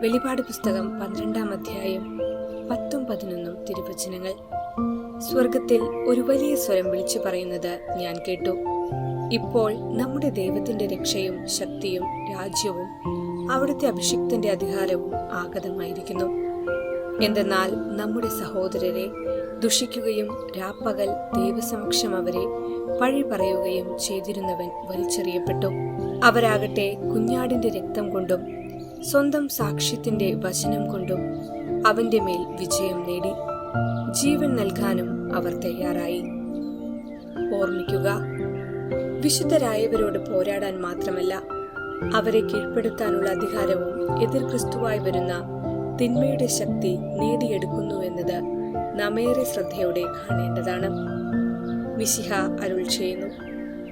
വെളിപാട് പുസ്തകം പന്ത്രണ്ടാം അധ്യായം പത്തും പതിനൊന്നും തിരുവചനങ്ങൾ. സ്വർഗത്തിൽ ഒരു വലിയ സ്വരം വിളിച്ചു പറയുന്നത് ഞാൻ കേട്ടു. ഇപ്പോൾ നമ്മുടെ ദൈവത്തിന്റെ രക്ഷയും ശക്തിയും രാജ്യവും അവിടുത്തെ അഭിഷിക്തന്റെ അധികാരവും ആഗതമായിരിക്കുന്നു. എന്തെന്നാൽ നമ്മുടെ സഹോദരരെ ദുഷിക്കുകയും രാപ്പകൽ ദൈവസമക്ഷം അവരെ പഴി പറയുകയും ചെയ്തിരുന്നവൻ വലിച്ചെറിയപ്പെട്ടു. അവരാകട്ടെ കുഞ്ഞാടിന്റെ രക്തം കൊണ്ടും സ്വന്തം സാക്ഷ്യത്തിന്റെ വചനം കൊണ്ടും അവന്റെ മേൽ വിജയം നേടി. ജീവൻ നൽകാനും അവർ തയ്യാറായി. ഓർമ്മിക്കുക വിശുദ്ധരായവരോട് പോരാടാൻ മാത്രമല്ല അവരെ കീഴ്പ്പെടുത്താനുള്ള അധികാരവും എതിർ ക്രിസ്തുവായി വരുന്ന തിന്മയുടെ ശക്തി നേടിയെടുക്കുന്നു എന്നത് നമേറെ ശ്രദ്ധയോടെ കാണേണ്ടതാണ്. മിശിഹ അരുൾ ചെയ്യുന്നു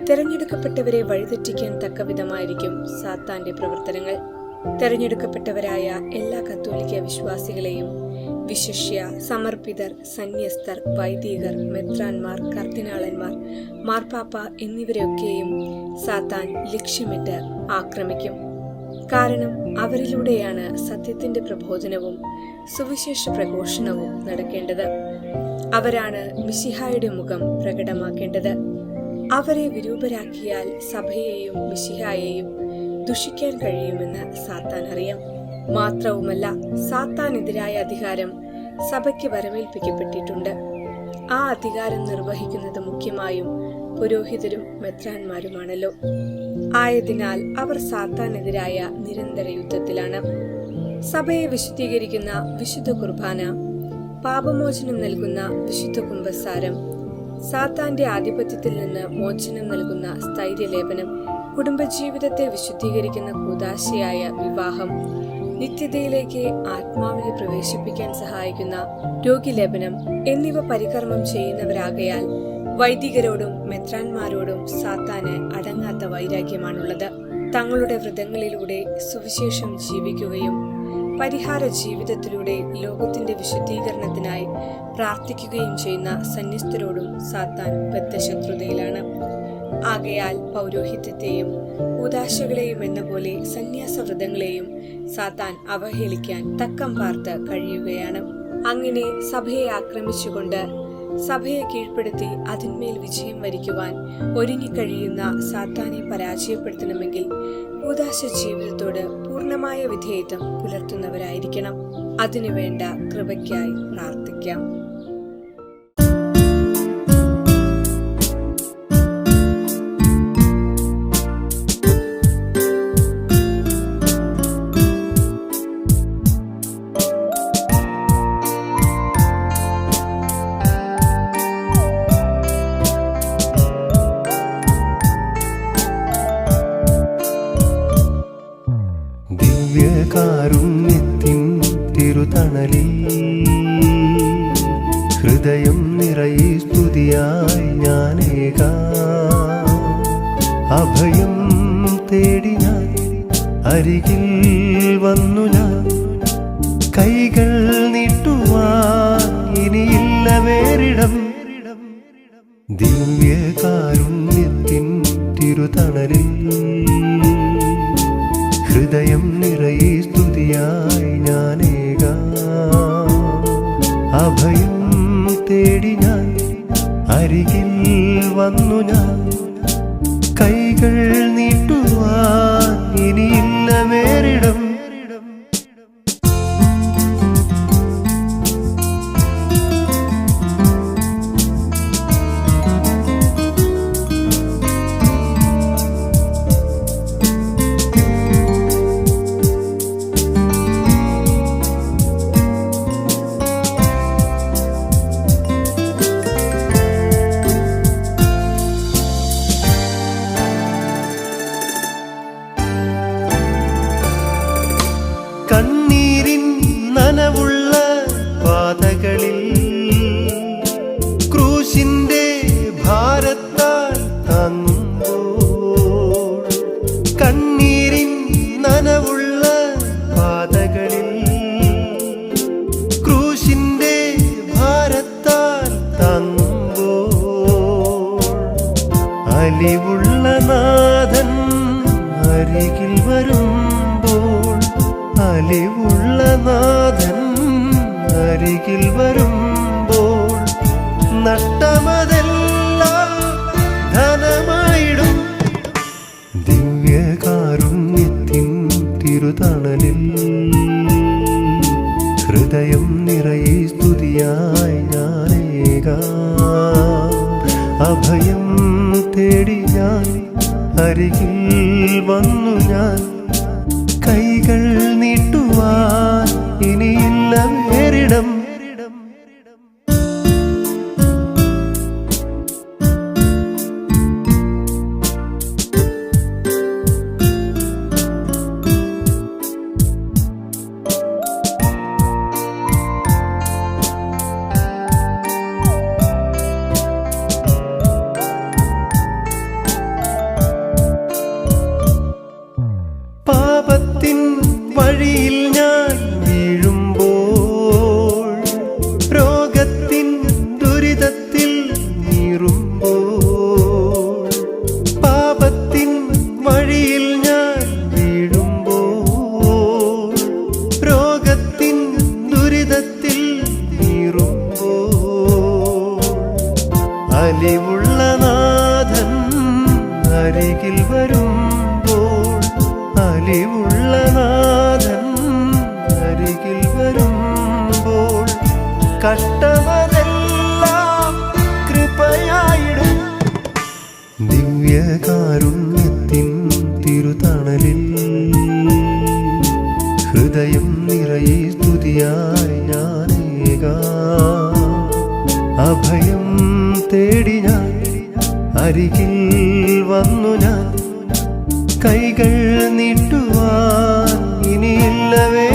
തിരഞ്ഞെടുക്കപ്പെട്ടവരെ വഴിതെറ്റിക്കാൻ തക്കവിധമായിരിക്കും സാത്താന്റെ പ്രവർത്തനങ്ങൾ. തെരഞ്ഞെടുക്കപ്പെട്ടവരായ എല്ലാ കത്തോലിക്ക വിശ്വാസികളെയും വിശിഷ്യ സമർപ്പിതർ സന്യസ്തർ വൈദികർ മെത്രാന്മാർ കർദിനാളന്മാർ മാർപ്പാപ്പ എന്നിവരെയൊക്കെയും സാത്താൻ ലക്ഷ്യമിട്ട് ആക്രമിക്കും. കാരണം അവരിലൂടെയാണ് സത്യത്തിന്റെ പ്രബോധനവും സുവിശേഷ പ്രഘോഷണവും നടക്കേണ്ടത്. അവരാണ് മിശിഹായുടെ മുഖം പ്രകടമാക്കേണ്ടത്. അവരെ വിരൂപരാക്കിയാൽ സഭയെയും മിശിഹായെയും ദുഷിക്കാൻ കഴിയുമെന്ന് സാത്താൻ അറിയാം. മാത്രവുമല്ല സാത്താനെതിരായ അധികാരം സഭയ്ക്ക് വരമേൽപ്പിക്കപ്പെട്ടിട്ടുണ്ട്. ആ അധികാരം നിർവഹിക്കുന്നത് മുഖ്യമായും പുരോഹിതരും മെത്രാന്മാരുമാണല്ലോ. ആയതിനാൽ അവർ സാത്താനെതിരായ നിരന്തര യുദ്ധത്തിലാണ്. സഭയെ വിശുദ്ധീകരിക്കുന്ന വിശുദ്ധ കുർബാന പാപമോചനം നൽകുന്ന വിശുദ്ധ കുംഭസാരം സാത്താന്റെ ആധിപത്യത്തിൽ നിന്ന് മോചനം നൽകുന്ന സ്ഥൈര്യലേപനം കുടുംബജീവിതത്തെ വിശുദ്ധീകരിക്കുന്ന കൂതാശയായ വിവാഹം നിത്യതയിലേക്ക് ആത്മാവിനെ പ്രവേശിപ്പിക്കാൻ സഹായിക്കുന്ന രോഗിലേപനം എന്നിവ പരികർമ്മം ചെയ്യുന്നവരാകയാൽ വൈദികരോടും മെത്രാന്മാരോടും സാത്താന് അടങ്ങാത്ത വൈരാഗ്യമാണുള്ളത്. തങ്ങളുടെ വ്രതങ്ങളിലൂടെ സുവിശേഷം ജീവിക്കുകയും പരിഹാര ജീവിതത്തിലൂടെ ലോകത്തിന്റെ വിശുദ്ധീകരണത്തിനായി പ്രാർത്ഥിക്കുകയും ചെയ്യുന്ന സന്യസ്തരോടും സാത്താൻ ബദ്ധശത്രുതയിലാണ്. ആകയാൽ പൗരോഹിത്യത്തെയും ഉദാശകളെയും എന്ന പോലെ സന്യാസ വ്രതങ്ങളെയും സാത്താൻ അവഹേളിക്കാൻ തക്കം പാർത്ത് കഴിയുകയാണ്. അങ്ങനെ സഭയെ ആക്രമിച്ചുകൊണ്ട് സഭയെ കീഴ്പ്പെടുത്തി അതിന്മേൽ വിജയം വരിക്കുവാൻ ഒരുങ്ങിക്കഴിയുന്ന സാത്താനെ പരാജയപ്പെടുത്തണമെങ്കിൽ ഉദാശ ജീവിതത്തോട് പൂർണമായ വിധേയത്വം പുലർത്തുന്നവരായിരിക്കണം. അതിനുവേണ്ട കൃപയ്ക്കായി പ്രാർത്ഥിക്കാം. ഹൃദയം നിറയെ സ്തുതിയായി ഞാനേക. അഭയം തേടി ഞാൻ അരികിൽ വന്നു ഞാൻ. കൈകൾ നീട്ടുവാൻ ഇനിയില്ല വേറിടം. ദിവ്യകാരുണ്യത്തിൻ തിരുതണലിൽ ഹൃദയം അലിവുള്ള നാഥൻ അരികിൽ വരുമ്പോൾ അലിവുള്ള നാഥൻ അരികിൽ വരുമ്പോൾ നഷ്ടമതെല്ലാം ധനമായിടും. ദിവ്യകാരുണ്യത്തിൻ തിരുതണലിൽ ഹൃദയം നിറയെ സ്തുതിയായി ഞാനേകാ അഭയം തേടി ഞാൻ അരികിൽ വന്നു ഞാൻ. വഴിയിൽ ഞാൻ വീഴുമ്പോൾ രോഗത്തിൻ ദുരിതത്തിൽ നീറുമ്പോൾ പാപത്തിൻ വഴിയിൽ ഞാൻ വീഴുമ്പോൾ രോഗത്തിൻ ദുരിതത്തിൽ നീറുമ്പോൾ. അലിവുള്ള നാഥൻ അരികിൽ വരുമ്പോൾ കഷ്ടമതെല്ലാം കൃപയായിടും. ദിവ്യകാരുണ്യത്തിൻ തിരുതണലിൽ ഹൃദയം നിറയെ സ്തുതിയായി ഞാനേക. അഭയം തേടി ഞാൻ അരികിൽ വന്നു ഞാൻ. കൈകൾ നീട്ടുവാൻ ഇനിയില്ലവേ